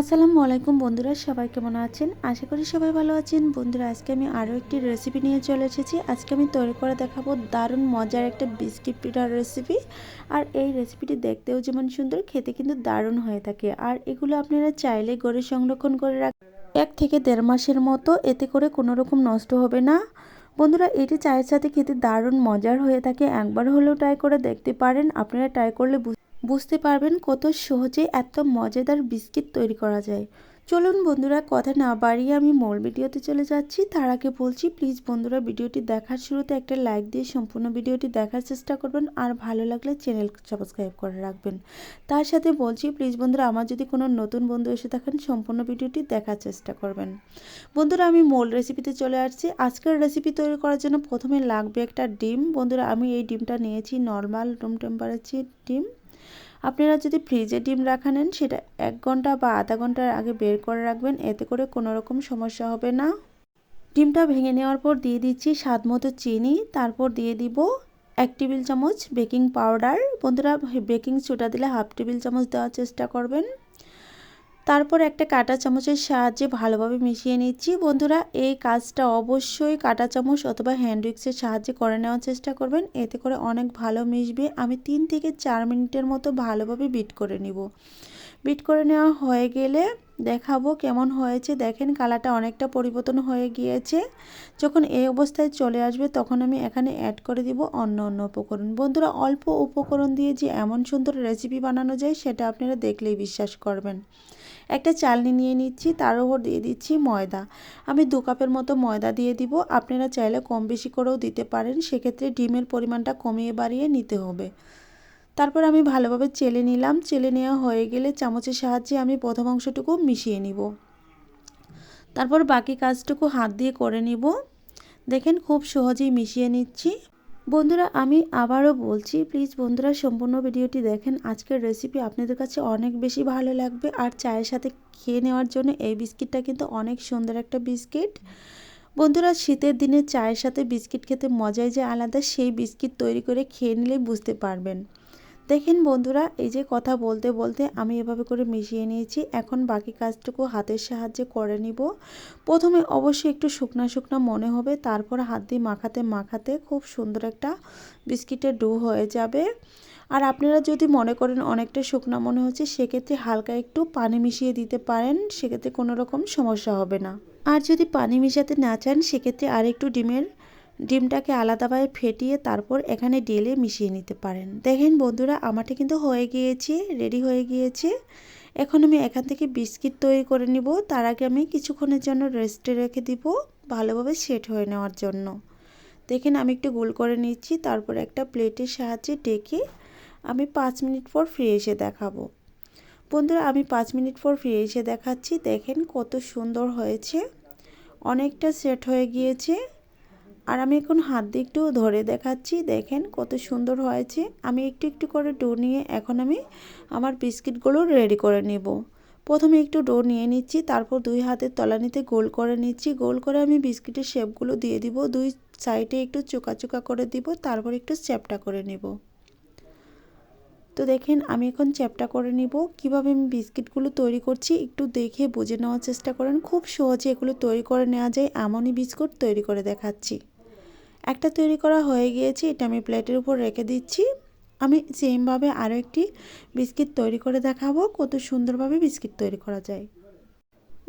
আসসালামু আলাইকুম বন্ধুরা, সবাই কেমন আছেন? আশা করি সবাই ভালো আছেন। বন্ধুরা, আজকে আমি আরও একটি রেসিপি নিয়ে চলে এসেছি। আজকে আমি তৈরি করে দেখাবো দারুণ মজার একটা বিস্কিট পিঠার রেসিপি আর এই রেসিপিটি দেখতেও যেমন সুন্দর, খেতে কিন্তু দারুণ হয়ে থাকে। আর এগুলো আপনারা চাইলে গড়ে সংরক্ষণ করে রাখ এক থেকে দেড় মাসের মতো এতে করে কোনো রকম নষ্ট হবে না। বন্ধুরা, এটি চায়ের সাথে খেতে দারুণ মজার হয়ে থাকে। একবার হলেও ট্রাই করে দেখতে পারেন। আপনারা ট্রাই করলে বুঝতে পারবেন কত সহজে এত মজাদার বিস্কিট তৈরি করা যায়। চলুন বন্ধুরা, কথা না বাড়িয়ে আমি মূল ভিডিওতে চলে যাচ্ছি। তার আগে বলছি প্লিজ বন্ধুরা, ভিডিওটি দেখার শুরুতে একটা লাইক দিয়ে সম্পূর্ণ ভিডিওটি দেখার চেষ্টা করবেন। আর ভালো লাগলে চ্যানেল সাবস্ক্রাইব করে রাখবেন। তার সাথে বলছি প্লিজ বন্ধুরা, আমার যদি কোনো নতুন বন্ধু এসে থাকেন, সম্পূর্ণ ভিডিওটি দেখার চেষ্টা করবেন। বন্ধুরা, আমি মূল রেসিপিতে চলে আসছি। আজকের রেসিপি তৈরি করার জন্য প্রথমে লাগবে একটা ডিম। বন্ধুরা, আমি এই ডিমটা নিয়েছি নর্মাল রুম টেম্পারেচার ডিম। আপনারা যদি ফ্রিজে ডিম রাখা নেন, সেটা এক ঘণ্টা বা আধা ঘণ্টার আগে বের করে রাখবেন, এতে করে কোনো রকম সমস্যা হবে না। ডিমটা ভেঙে নেওয়ার পর দিয়ে দিচ্ছি স্বাদ মতো চিনি, তারপর দিয়ে দিব এক টেবিল চামচ বেকিং পাউডার। বন্ধুরা, বেকিং সোডা দিলে হাফ টেবিল চামচ দেওয়ার চেষ্টা করবেন। তারপর একটা কাঁটা চামচের সাহায্যে ভালোভাবে মিশিয়ে নিচ্ছি। বন্ধুরা, এই কাজটা অবশ্যই কাঁটা চামচ অথবা হ্যান্ড উইক্সের সাহায্যে করে নেওয়ার চেষ্টা করবেন। এতে করে অনেক ভালো মিশবে। আমি তিন থেকে চার মিনিটের মতো ভালোভাবে বিট করে নিব। বিট করে নেওয়া হয়ে গেলে দেখাবো কেমন হয়েছে। দেখেন কালারটা অনেকটা পরিবর্তন হয়ে গিয়েছে। যখন এই অবস্থায় চলে আসবে তখন আমি এখানে অ্যাড করে দিব অন্য অন্য উপকরণ। বন্ধুরা, অল্প উপকরণ দিয়ে যে এমন সুন্দর রেসিপি বানানো যায় সেটা আপনারা দেখলেই বিশ্বাস করবেন। একটা চালনি নিয়ে নিচ্ছি, তার উপর দিয়ে দিচ্ছি ময়দা। আমি দু কাপের মতো ময়দা দিয়ে দিব। আপনারা চাইলে কম বেশি করেও দিতে পারেন। সেক্ষেত্রে ডিমের পরিমাণটা কমিয়ে বাড়িয়ে নিতে হবে। তারপর আমি ভালোভাবে চেলে নিলাম। চেলে নেওয়া হয়ে গেলে চামচের সাহায্যে আমি প্রথম অংশটুকু মিশিয়ে নিব। তারপর বাকি কাজটুকু হাত দিয়ে করে নিব। দেখেন খুব সহজেই মিশিয়ে নিচ্ছি। বন্ধুরা, আমি আবারও বলছি প্লিজ বন্ধুরা, সম্পূর্ণ ভিডিওটি দেখেন। আজকের রেসিপি আপনাদের কাছে অনেক বেশি ভালো লাগবে। আর চায়ের সাথে খেয়ে নেওয়ার জন্য এই বিস্কিটটা কিন্তু অনেক সুন্দর একটা বিস্কিট। বন্ধুরা, শীতের দিনে চায়ের সাথে বিস্কিট খেতে মজাই যে আলাদা, সেই বিস্কিট তৈরি করে খেয়ে নিলেই বুঝতে পারবেন। দেখেন বন্ধুরা, এই যে কথা বলতে বলতে আমি এভাবে করে মিশিয়ে নিয়েছি। এখন বাকি কাজটুকু হাতের সাহায্যে করে নিব। প্রথমে অবশ্যই একটু শুকনা শুকনা মনে হবে, তারপর হাত দিয়ে মাখাতে মাখাতে খুব সুন্দর একটা বিস্কিটের ডো হয়ে যাবে। আর আপনারা যদি মনে করেন অনেকটা শুকনা মনে হচ্ছে, সেক্ষেত্রে হালকা একটু পানি মিশিয়ে দিতে পারেন, সেক্ষেত্রে কোনো রকম সমস্যা হবে না। আর যদি পানি মিশাতে না চান, সেক্ষেত্রে আর একটু ডিমের ডিমটাকে আলাদাভাবে ফেটিয়ে তারপর এখানে ডেলে মিশিয়ে নিতে পারেন। দেখেন বন্ধুরা, আমারটা কিন্তু হয়ে গিয়েছে রেডি হয়ে গিয়েছে। এখন আমি এখান থেকে বিস্কিট তৈরি করে নিব। তার আগে আমি কিছুক্ষণের জন্য রেস্টে রেখে দিব, ভালোভাবে সেট হয়ে নেওয়ার জন্য। দেখেন আমি একটু গোল করে নিচ্ছি, তারপর একটা প্লেটের সাহায্যে ডেকে আমি পাঁচ মিনিট পর ফিরে এসে দেখাবো। বন্ধুরা, আমি পাঁচ মিনিট পর ফিরে এসে দেখাচ্ছি। দেখেন কত সুন্দর হয়েছে, অনেকটা সেট হয়ে গিয়েছে। আর আমি এখন হাত দিয়ে একটু ধরে দেখাচ্ছি। দেখেন কত সুন্দর হয়েছে। আমি একটু একটু করে ডো নিয়ে এখন আমি আমার বিস্কিটগুলো রেডি করে নেব। প্রথমে একটু ডো নিয়ে নিচ্ছি, তারপর দুই হাতের তলানিতে গোল করে নিচ্ছি। গোল করে আমি বিস্কিটের শেপগুলো দিয়ে দিব। দুই সাইডে একটু চোকা চোকা করে দিব, তারপর একটু চ্যাপটা করে নেব। তো দেখেন আমি এখন চ্যাপটা করে নিব। কীভাবে আমি বিস্কিটগুলো তৈরি করছি একটু দেখে বুঝে নেওয়ার চেষ্টা করেন। খুব সহজে এগুলো তৈরি করে নেওয়া যায়। এমনই বিস্কুট তৈরি করে দেখাচ্ছি। একটা তৈরি করা হয়ে গিয়েছে, এটা আমি প্লেটের উপর রেখে দিচ্ছি। আমি সেমভাবে আরও একটি বিস্কিট তৈরি করে দেখাবো, কত সুন্দরভাবে বিস্কিট তৈরি করা যায়।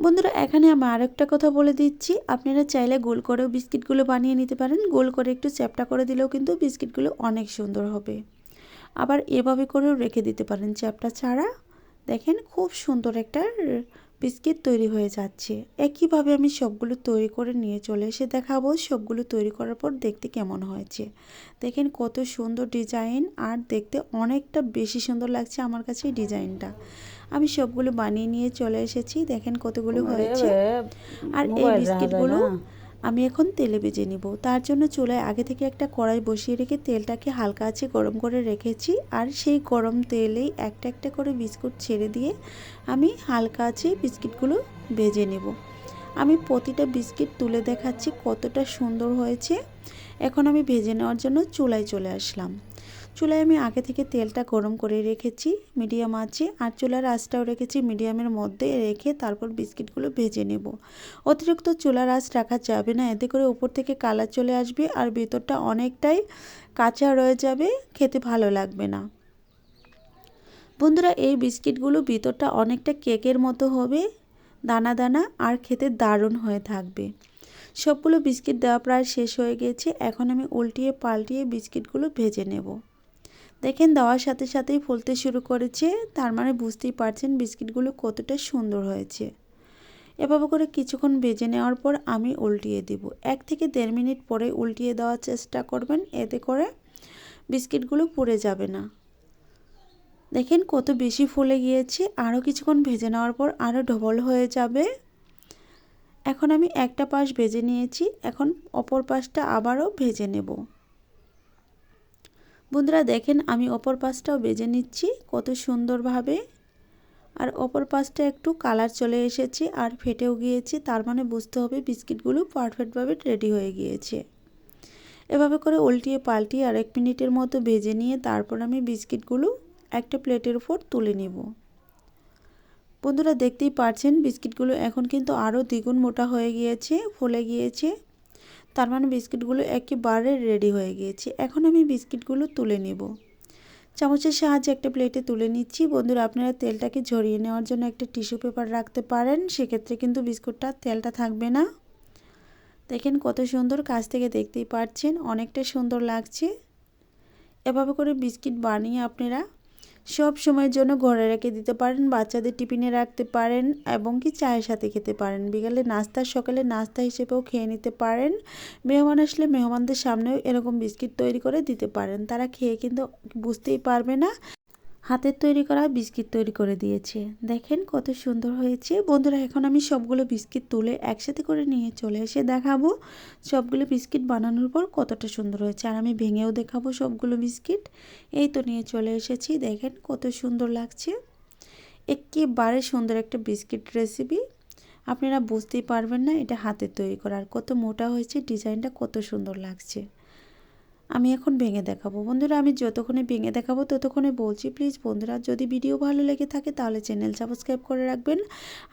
বন্ধুরা, এখানে আমি আরেকটা কথা বলে দিচ্ছি। আপনারা চাইলে গোল করেও বিস্কিটগুলো বানিয়ে নিতে পারেন। গোল করে একটু চ্যাপটা করে দিলেও কিন্তু বিস্কিটগুলো অনেক সুন্দর হবে। আবার এভাবে করেও রেখে দিতে পারেন চ্যাপটা ছাড়া। দেখেন খুব সুন্দর একটা বিস্কিট তৈরি হয়ে যাচ্ছে। একইভাবে আমি সবগুলো তৈরি করে নিয়ে চলে এসে দেখাবো। সবগুলো তৈরি করার পর দেখতে কেমন হয়েছে। দেখেন কত সুন্দর ডিজাইন আর দেখতে অনেকটা বেশি সুন্দর লাগছে আমার কাছে ডিজাইনটা। আমি সবগুলো বানিয়ে নিয়ে চলে এসেছি। দেখেন কতগুলো হয়েছে। আর এই বিস্কিটগুলো আমি এখন তেলে ভেজে নিব। তার জন্য চুলায় আগে থেকে একটা কড়াই বসিয়ে রেখে তেলটাকে হালকা আছে গরম করে রেখেছি। আর সেই গরম তেলেই একটা একটা করে বিস্কুট ছেড়ে দিয়ে আমি হালকা আছে বিস্কিটগুলো ভেজে নেব। আমি প্রতিটা বিস্কিট তুলে দেখাচ্ছি কতটা সুন্দর হয়েছে। এখন আমি ভেজে নেওয়ার জন্য চুলায় চলে আসলাম। চুলায় আমি আগে থেকে তেলটা গরম করে রেখেছি, মিডিয়াম আছে আর চুলার আঁচটাও রেখেছি মিডিয়ামের মধ্যে রেখে তারপর বিস্কিটগুলো ভেজে নেব। অতিরিক্ত চুলার আঁচ রাখা যাবে না, এতে করে উপর থেকে কালার চলে আসবে আর ভেতরটা অনেকটাই কাঁচা রয়ে যাবে, খেতে ভালো লাগবে না। বন্ধুরা, এই বিস্কিটগুলো ভিতরটা অনেকটা কেকের মতো হবে, দানা দানা, আর খেতে দারুণ হয়ে থাকবে। সবগুলো বিস্কিট দেওয়া প্রায় শেষ হয়ে গেছে, এখন আমি উল্টিয়ে পাল্টিয়ে বিস্কিটগুলো ভেজে নেব। দেখেন দেওয়ার সাথে সাথেই ফুলতে শুরু করেছে, তার মানে বুঝতেই পারছেন বিস্কিটগুলো কতটা সুন্দর হয়েছে। এভাবে করে কিছুক্ষণ ভেজে নেওয়ার পর আমি উল্টিয়ে দিব। এক থেকে দেড় মিনিট পরে উল্টিয়ে দেওয়ার চেষ্টা করবেন, এতে করে বিস্কিটগুলো পুড়ে যাবে না। দেখেন কত বেশি ফুলে গিয়েছে, আরও কিছুক্ষণ ভেজে নেওয়ার পর আরও ডবল হয়ে যাবে। এখন আমি একটা পাশ ভেজে নিয়েছি, এখন অপর পাশটা আবারও ভেজে নেব। বন্ধুরা দেখেন, আমি অপর পাশটাও বেজে নিচ্ছি, কত সুন্দরভাবে। আর অপর পাশটা একটু কালার চলে এসেছে আর ফেটেও গিয়েছে, তার মানে বুঝতে হবে বিস্কিটগুলো পারফেক্টভাবে রেডি হয়ে গিয়েছে। এভাবে করে উল্টিয়ে পাল্টিয়ে আর এক মিনিটের মতো ভেজে নিয়ে তারপর আমি বিস্কিটগুলো একটা প্লেটের উপর তুলে নিব। বন্ধুরা দেখতেই পারছেন, বিস্কিটগুলো এখন কিন্তু আরও দ্বিগুণ মোটা হয়ে গিয়েছে, ফুলে গিয়েছে। তার মানে বিস্কিটগুলো একেবারে রেডি হয়ে গিয়েছে। এখন আমি বিস্কিটগুলো তুলে নেব। চামচের সাহায্যে একটা প্লেটে তুলে নিচ্ছি। বন্ধুরা, আপনারা তেলটাকে ঝরিয়ে নেওয়ার জন্য একটা টিস্যু পেপার রাখতে পারেন। সেক্ষেত্রে কিন্তু বিস্কুটটা তেলটা থাকবে না। দেখেন কত সুন্দর কাছ থেকে দেখতেই পাচ্ছেন, অনেকটা সুন্দর লাগছে। এভাবে করে বিস্কিট বানিয়ে আপনারা সব সময়ের জন্য ঘরে রেখে দিতে পারেন, বাচ্চাদের টিফিনে রাখতে পারেন এবং কি চায়ের সাথে খেতে পারেন। বিকালে নাস্তা, সকালে নাস্তা হিসেবেও খেয়ে নিতে পারেন। মেহমান আসলে মেহমানদের সামনেও এরকম বিস্কিট তৈরি করে দিতে পারেন। তারা খেয়ে কিন্তু বুঝতেই পারবে না হাতের তৈরি করা বিস্কিট তৈরি করে দিয়েছে। দেখেন কত সুন্দর হয়েছে। বন্ধুরা, এখন আমি সবগুলো বিস্কিট তুলে একসাথে করে নিয়ে চলে এসে দেখাবো সবগুলো বিস্কিট বানানোর পর কতটা সুন্দর হয়েছে। আর আমি ভেঙেও দেখাবো সবগুলো বিস্কিট। এই তো নিয়ে চলে এসেছি। দেখেন কত সুন্দর লাগছে। একেবারে সুন্দর একটা বিস্কিট রেসিপি। আপনারা বুঝতেই পারবেন না এটা হাতে তৈরি করা আর কত মোটা হয়েছে, ডিজাইনটা কত সুন্দর লাগছে। আমি এখন ভেঙে দেখাবো। বন্ধুরা, আমি যতক্ষণে ভেঙে দেখাবো, ততক্ষণে বলছি প্লিজ বন্ধুরা, যদি ভিডিও ভালো লেগে থাকে, তাহলে চ্যানেল সাবস্ক্রাইব করে রাখবেন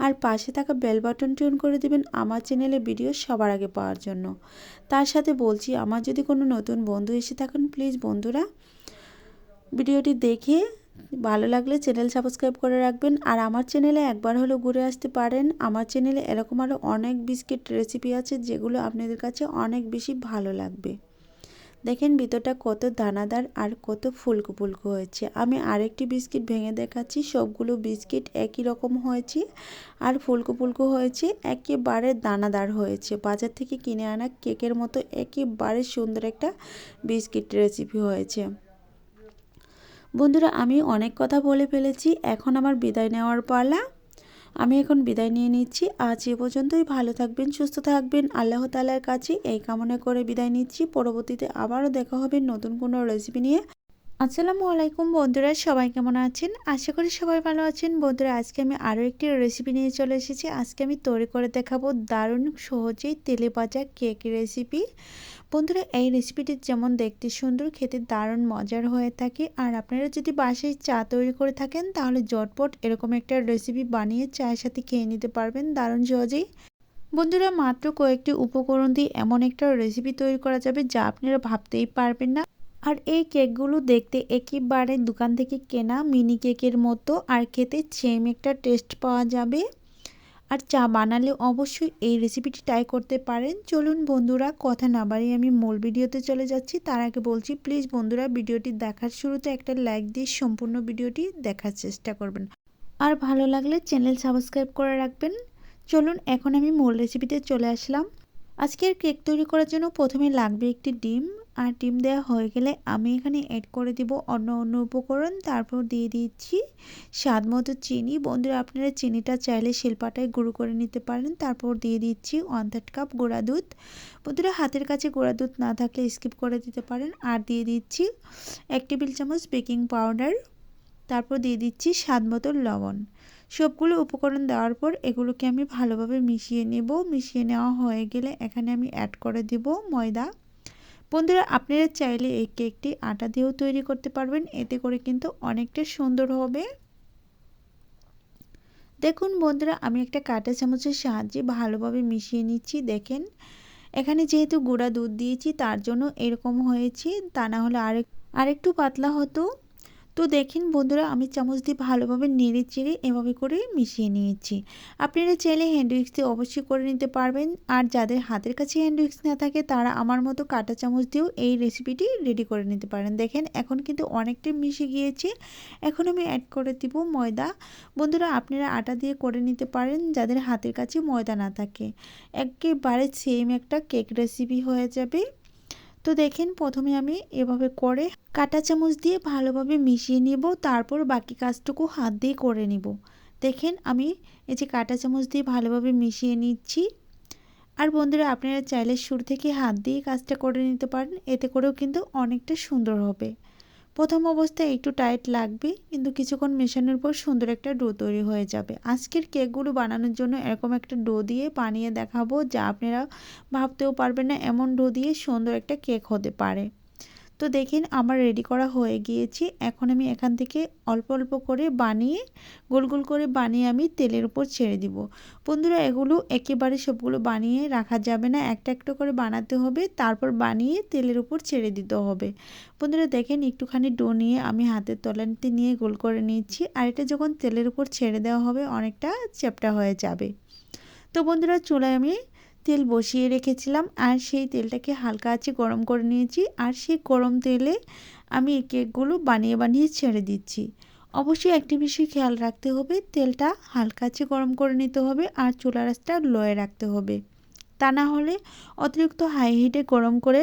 আর পাশে থাকা বেল বাটন অন করে দেবেন আমার চ্যানেলে ভিডিও সবার আগে পাওয়ার জন্য। তার সাথে বলছি, আমার যদি কোনো নতুন বন্ধু এসে থাকেন প্লিজ বন্ধুরা ভিডিওটি দেখে ভালো লাগলে চ্যানেল সাবস্ক্রাইব করে রাখবেন আর আমার চ্যানেলে একবার হলেও ঘুরে আসতে পারেন। আমার চ্যানেলে এরকম আরও অনেক বিস্কিট রেসিপি আছে, যেগুলো আপনাদের কাছে অনেক বেশি ভালো লাগবে। দেখেন ভিতরটা কত দানাদার আর কত ফুলকো ফুলকো হয়েছে। আমি আরেকটি বিস্কিট ভেঙে দেখাচ্ছি, সবগুলো বিস্কিট একই রকম হয়েছে আর ফুলকো ফুলকো হয়েছে, একেবারে দানাদার হয়েছে। বাজার থেকে কিনে আনা কেকের মতো একেবারে সুন্দর একটা বিস্কিট রেসিপি হয়েছে। বন্ধুরা, আমি অনেক কথা বলে ফেলেছি, এখন আমার বিদায় নেওয়ার পালা। আমি এখন বিদায় নিয়ে নিচ্ছি। আজ এ পর্যন্তই। ভালো থাকবেন, সুস্থ থাকবেন। আল্লাহ তালার কাছে এই কামনা করে বিদায় নিচ্ছি। পরবর্তীতে আবারও দেখা হবে নতুন কোনো রেসিপি নিয়ে। আসসালামু আলাইকুম বন্ধুরা, সবাই কেমন আছেন? আশা করি সবাই ভালো আছেন। বন্ধুরা, আজকে আমি আরও একটি রেসিপি নিয়ে চলে এসেছি। আজকে আমি তৈরি করে দেখাবো দারুণ সহজেই তেলে ভাজা কেক রেসিপি বন্ধুরা, এই রেসিপিটি যেমন দেখতে সুন্দর, খেতে দারুণ মজার হয়ে থাকে। আর আপনারা যদি বাসায় চা তৈরি করে থাকেন, তাহলে জটপট এরকম একটা রেসিপি বানিয়ে চায়ের সাথে খেয়ে নিতে পারবেন দারুণ সহজেই। বন্ধুরা, মাত্র কয়েকটি উপকরণ দিয়ে এমন একটা রেসিপি তৈরি করা যাবে যা আপনারা ভাবতেই পারবেন না। আর এই কেকগুলো দেখতে একেবারে দোকান থেকে কেনা মিনি কেকের মতো। আর খেতে সেম একটা টেস্ট পাওয়া যাবে। আর চা বানালে অবশ্যই এই রেসিপিটি ট্রাই করতে পারেন। চলুন বন্ধুরা, কথা না বাড়িয়ে আমি মূল ভিডিওতে চলে যাচ্ছি। তার আগে বলছি প্লিজ বন্ধুরা, ভিডিওটি দেখার শুরুতে একটা লাইক দিয়ে সম্পূর্ণ ভিডিওটি দেখার চেষ্টা করবেন। আর ভালো লাগলে চ্যানেল সাবস্ক্রাইব করে রাখবেন। চলুন, এখন আমি মূল রেসিপিতে চলে আসলাম। আজকের কেক তৈরি করার জন্য প্রথমে লাগবে একটি ডিম। আর ডিম দেওয়া হয়ে গেলে আমি এখানে অ্যাড করে দিব অন্য অন্য উপকরণ। তারপর দিয়ে দিচ্ছি স্বাদ মতো চিনি। বন্ধুরা, আপনারা চিনিটা চাইলে শিল্পাটায় গুঁড়ো করে নিতে পারেন। তারপর দিয়ে দিচ্ছি ওয়ান থার্ড কাপ গোড়া দুধ। বন্ধুরা, হাতের কাছে গোড়া দুধ না থাকলে স্কিপ করে দিতে পারেন। আর দিয়ে দিচ্ছি এক টেবিল চামচ বেকিং পাউডার তারপর দিয়ে দিচ্ছি স্বাদ মতো লবণ। সবগুলো উপকরণ দেওয়ার পর এগুলোকে আমি ভালোভাবে মিশিয়ে নেব। মিশিয়ে নেওয়া হয়ে গেলে এখানে আমি অ্যাড করে দেব ময়দা। বন্ধুরা, আপনারা চাইলে এই কেকটি আটা দিয়েও তৈরি করতে পারবেন। এতে করে কিন্তু অনেকটা সুন্দর হবে। দেখুন বন্ধুরা, আমি একটা কাঁটা চামচের সাহায্যে ভালোভাবে মিশিয়ে নিচ্ছি। দেখেন, এখানে যেহেতু গুঁড়া দুধ দিয়েছি, তার জন্য এরকম হয়েছে। তা না হলে আরেক, আরেকটু পাতলা হতো। তো দেখেন বন্ধুরা, আমি চামচ দিয়ে ভালোভাবে নেড়ে চেড়ে এভাবে করে মিশিয়ে নিয়েছি। আপনারা চাইলে হ্যান্ড উইক্স দিয়ে অবশ্যই করে নিতে পারবেন। আর যাদের হাতের কাছে হ্যান্ড উইক্স না থাকে, তারা আমার মতো কাটা চামচ দিয়েও এই রেসিপিটি রেডি করে নিতে পারেন। দেখেন, এখন কিন্তু অনেকটাই মিশে গিয়েছে। এখন আমি অ্যাড করে দিব ময়দা। বন্ধুরা, আপনারা আটা দিয়ে করে নিতে পারেন, যাদের হাতের কাছে ময়দা না থাকে। একেবারে সেম একটা কেক রেসিপি হয়ে যাবে। তো দেখেন প্রথমে আমি এভাবে করে কাটা চামচ দিয়ে ভালোভাবে মিশিয়ে নিব, তারপর বাকি কাজটুকু হাত দিয়ে করে নিব। দেখেন আমি এই যে কাটা চামচ দিয়ে ভালোভাবে মিশিয়ে নিচ্ছি। আর বন্ধুরা, আপনারা চাইলে শুরু থেকে হাত দিয়ে কাজটা করে নিতে পারেন, এতে করেও কিন্তু অনেকটা সুন্দর হবে। প্রথম অবস্থায় একটু টাইট লাগবে, কিন্তু কিছুক্ষণ মেশানোর পর সুন্দর একটা ডো তৈরি হয়ে যাবে। আজকের কেকগুলো বানানোর জন্য এরকম একটা ডো দিয়ে বানিয়ে দেখাবো, যা আপনারা ভাবতেও পারবেন না, এমন ডো দিয়ে সুন্দর একটা কেক হতে পারে। তো দেখেন আমার রেডি করা হয়ে গিয়েছে। এখন আমি এখান থেকে অল্প অল্প করে বানিয়ে, গোল গোল করে বানিয়ে আমি তেলের উপর ছেড়ে দিব। বন্ধুরা, এগুলো একেবারে সবগুলো বানিয়ে রাখা যাবে না। একটা একটা করে বানাতে হবে, তারপর বানিয়ে তেলের উপর ছেড়ে দিতে হবে। বন্ধুরা, দেখেন একটুখানি ডো নিয়ে আমি হাতের তলানিতে নিয়ে গোল করে নিয়েছি। আর এটা যখন তেলের উপর ছেড়ে দেওয়া হবে, অনেকটা চ্যাপটা হয়ে যাবে। তো বন্ধুরা, চুলায় আমি তেল বসিয়ে রেখেছিলাম আর সেই তেলটাকে হালকা আছে গরম করে নিয়েছি আর সেই গরম তেলে আমি এই কেকগুলো বানিয়ে বানিয়ে ছেড়ে দিচ্ছি। অবশ্যই একটি বিষয় খেয়াল রাখতে হবে, তেলটা হালকা আছে গরম করে নিতে হবে আর চুলা রাসটা লয়ে রাখতে হবে। তা না হলে অতিরিক্ত হাই হিটে গরম করে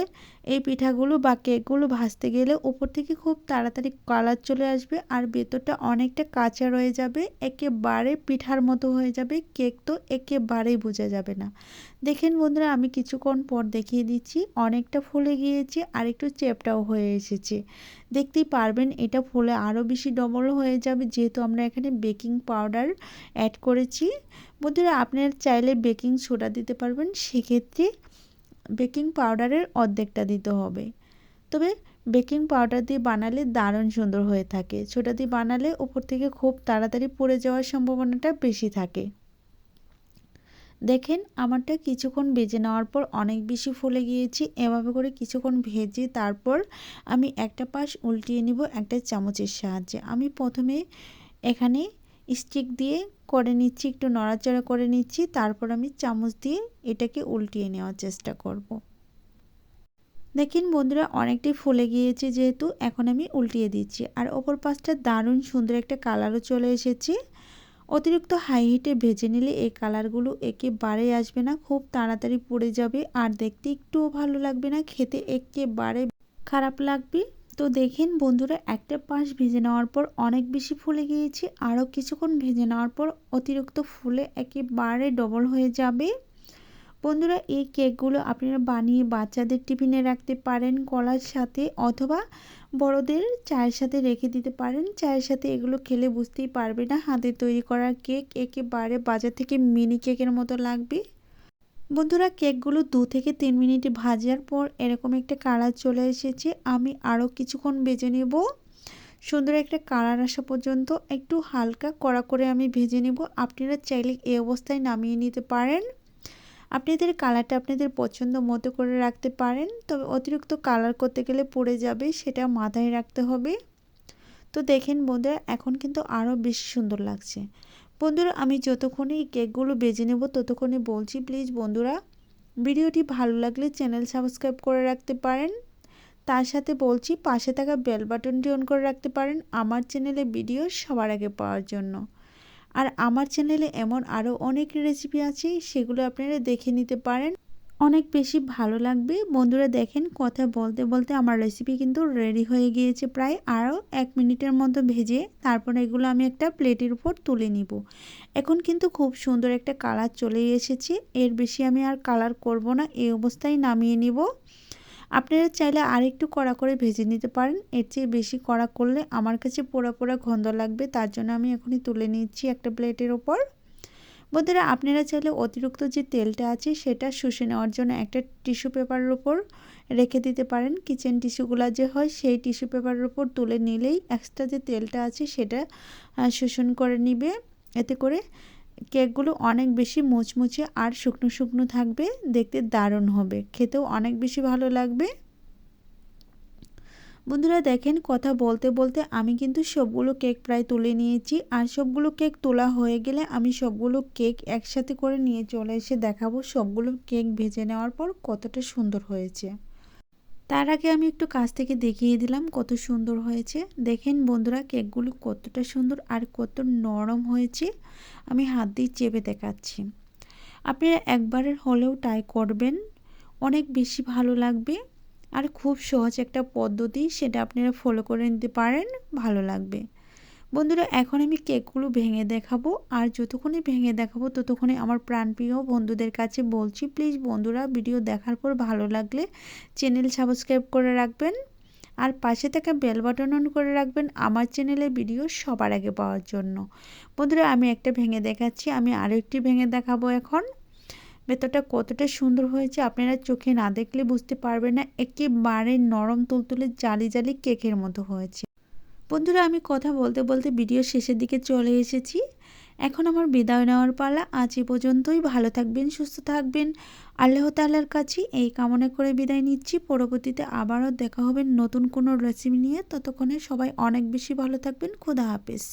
এই পিঠাগুলো বা কেকগুলো ভাজতে গেলে উপর থেকে খুব তাড়াতাড়ি কালার চলে আসবে আর ভেতরটা অনেকটা কাঁচা রয়ে যাবে, একেবারে পিঠার মতো হয়ে যাবে, কেক তো একেবারেই বোঝা যাবে না। দেখেন বন্ধুরা, আমি কিছুক্ষণ পর দেখিয়ে দিচ্ছি, অনেকটা ফুলে গিয়েছে আর একটু চেপটাও হয়ে এসেছে। দেখতেই পারবেন, এটা ফুলে আরও বেশি ডবল হয়ে যাবে, যেহেতু আমরা এখানে বেকিং পাউডার অ্যাড করেছি। বন্ধুরা, আপনার চাইলে বেকিং সোডা দিতে পারবেন, সেক্ষেত্রে বেকিং পাউডারের অর্ধেকটা দিতে হবে। তবে বেকিং পাউডার দিয়ে বানালে দারুণ সুন্দর হয়ে থাকে। ছোটা দিয়ে বানালে উপর থেকে খুব তাড়াতাড়ি পড়ে যাওয়ার সম্ভাবনাটা বেশি থাকে। দেখেন, আমারটা কিছুক্ষণ ভেজে নেওয়ার পর অনেক বেশি ফুলে গিয়েছি। এভাবে করে কিছুক্ষণ ভেজে তারপর আমি একটা পাশ উল্টিয়ে নিব একটা চামচের সাহায্যে। আমি প্রথমে এখানে স্টিক দিয়ে করে নিচ্ছি, একটু নড়াচড়া করে নিচ্ছি, তারপর আমি চামচ দিয়ে এটাকে উল্টিয়ে নেওয়ার চেষ্টা করব। দেখেন বন্ধুরা, অনেকটাই ফুলে গিয়েছে যেহেতু, এখন আমি উল্টিয়ে দিচ্ছি। আর ওপর পাশটা দারুণ সুন্দর একটা কালারও চলে এসেছে। অতিরিক্ত হাই হিটে ভেজে নিলে এই কালারগুলো একেবারে আসবে না, খুব তাড়াতাড়ি পড়ে যাবে। আর দেখতে একটুও ভালো লাগবে না, খেতে একেবারে খারাপ লাগবে। তো দেখেন বন্ধুরা, একটা পাশ ভেজে নেওয়ার পর অনেক বেশি ফুলে গিয়েছে, আরও কিছুক্ষণ ভেজে নেওয়ার পর অতিরিক্ত ফুলে একেবারে ডবল হয়ে যাবে। বন্ধুরা, এই কেকগুলো আপনারা বানিয়ে বাচ্চাদের টিফিনে রাখতে পারেন কলার সাথে অথবা বড়দের চায়ের সাথে রেখে দিতে পারেন। চায়ের সাথে এগুলো খেলে বুঝতেই পারবে না হাতে তৈরি করা কেক। একেবারে বাজার থেকে মিনি কেকের মতো লাগবে। বন্ধুরা, কেকগুলো দু থেকে তিন মিনিট ভাজার পর এরকম একটা কালার চলে এসেছে। আমি আরও কিছুক্ষণ বেজে নেব। সুন্দর একটা কালার আসা পর্যন্ত একটু হালকা কড়া করে আমি ভেজে নেব। আপনারা চাইলে এই অবস্থায় নামিয়ে নিতে পারেন। আপনাদের কালারটা আপনাদের পছন্দ মতো করে রাখতে পারেন। তবে অতিরিক্ত কালার করতে গেলে পড়ে যাবে, সেটা মাথায় রাখতে হবে। তো দেখেন বন্ধুরা, এখন কিন্তু আরও বেশি সুন্দর লাগছে। বন্ধুরা, আমি যতক্ষণে এই কেকগুলো বেজে নেব, ততক্ষণে বলছি, প্লিজ বন্ধুরা, ভিডিওটি ভালো লাগলে চ্যানেল সাবস্ক্রাইব করে রাখতে পারেন। তার সাথে বলছি, পাশে থাকা বেল বাটনটি অন করে রাখতে পারেন, আমার চ্যানেলে ভিডিও সবার আগে পাওয়ার জন্য। আর আমার চ্যানেলে এমন আরও অনেক রেসিপি আছে, সেগুলো আপনারা দেখে নিতে পারেন। অনেক বেশি ভালো লাগবে। বন্ধুরা দেখেন, কথা বলতে বলতে আমার রেসিপি কিন্তু রেডি হয়ে গিয়েছে প্রায় আরও এক মিনিটের মতো ভেজে, তারপর এগুলো আমি একটা প্লেটের উপর তুলে নিব। এখন কিন্তু খুব সুন্দর একটা কালার চলে এসেছে। এর বেশি আমি আর কালার করব না, এই অবস্থায় নামিয়ে নিব। আপনারা চাইলে আরেকটু কড়া করে ভেজে নিতে পারেন। এর চেয়ে বেশি কড়া করলে আমার কাছে পোড়া পোড়া গন্ধ লাগবে, তার জন্য আমি এখনই তুলে নিচ্ছি একটা প্লেটের ওপর। বন্ধুরা, আপনারা চাইলে অতিরিক্ত যে তেলটা আছে সেটা শুষে নেওয়ার জন্য একটা টিস্যু পেপারের ওপর রেখে দিতে পারেন। কিচেন টিস্যুগুলো যে হয় সেই টিস্যু পেপারের ওপর তুলে নিলেই এক্সট্রা যে তেলটা আছে সেটা শোষণ করে নিবে। এতে করে কেকগুলো অনেক বেশি মুচমুচে আর শুকনো শুকনো থাকবে, দেখতে দারুণ হবে। খেতেও অনেক বেশি ভালো লাগবে। বন্ধুরা দেখেন, কথা বলতে বলতে আমি কিন্তু সবগুলো কেক প্রায় তুলে নিয়েছি আর সবগুলো কেক তোলা হয়ে গেলে আমি সবগুলো কেক একসাথে করে নিয়ে চলে এসে দেখাবো সবগুলো কেক ভেজে নেওয়ার পর কতটা সুন্দর হয়েছে। তার আগে আমি একটু কাছ থেকে দেখিয়ে দিলাম কত সুন্দর হয়েছে। দেখেন বন্ধুরা, কেকগুলো কতটা সুন্দর আর কত নরম হয়েছে। আমি হাত দিয়ে চেপে দেখাচ্ছি। আপনারা একবারের হলেও ট্রাই করবেন। অনেক বেশি ভালো লাগবে আর খুব সহজ একটা পদ্ধতি, সেটা আপনারা ফলো করে নিতে পারেন, ভালো লাগবে। বন্ধুরা, এখন আমি কেকগুলো ভেঙে দেখাবো আর যতক্ষণে ভেঙে দেখাবো ততক্ষণে আমার প্রাণপ্রিয় বন্ধুদের কাছে বলছি, প্লিজ বন্ধুরা, ভিডিও দেখার পর ভালো লাগলে চ্যানেল সাবস্ক্রাইব করে রাখবেন আর পাশে থাকা বেল বাটন অন করে রাখবেন আমার চ্যানেলের ভিডিও সবার আগে পাওয়ার জন্য। বন্ধুরা, আমি একটা ভেঙে দেখাচ্ছি, আমি আরও একটি ভেঙে দেখাবো এখন। ভেতরটা কতটা সুন্দর হয়েছে আপনারা চোখে না দেখলে বুঝতে পারবেন না, একেবারে নরম তুলতুলে জালি জালি কেকের মতো হয়েছে। বন্ধুরা, আমি কথা বলতে বলতে ভিডিও শেষের দিকে চলে এসেছি। এখন আমার বিদায় নেওয়ার পালা। আজ এ পর্যন্তই। ভালো থাকবেন, সুস্থ থাকবেন। আল্লাহ তাল্লার কাছে এই কামনা করে বিদায় নিচ্ছি। পরবর্তীতে আবারও দেখা হবে নতুন কোনো রেসিপি নিয়ে। ততক্ষণে সবাই অনেক বেশি ভালো থাকবেন। খুদা হাফেজ।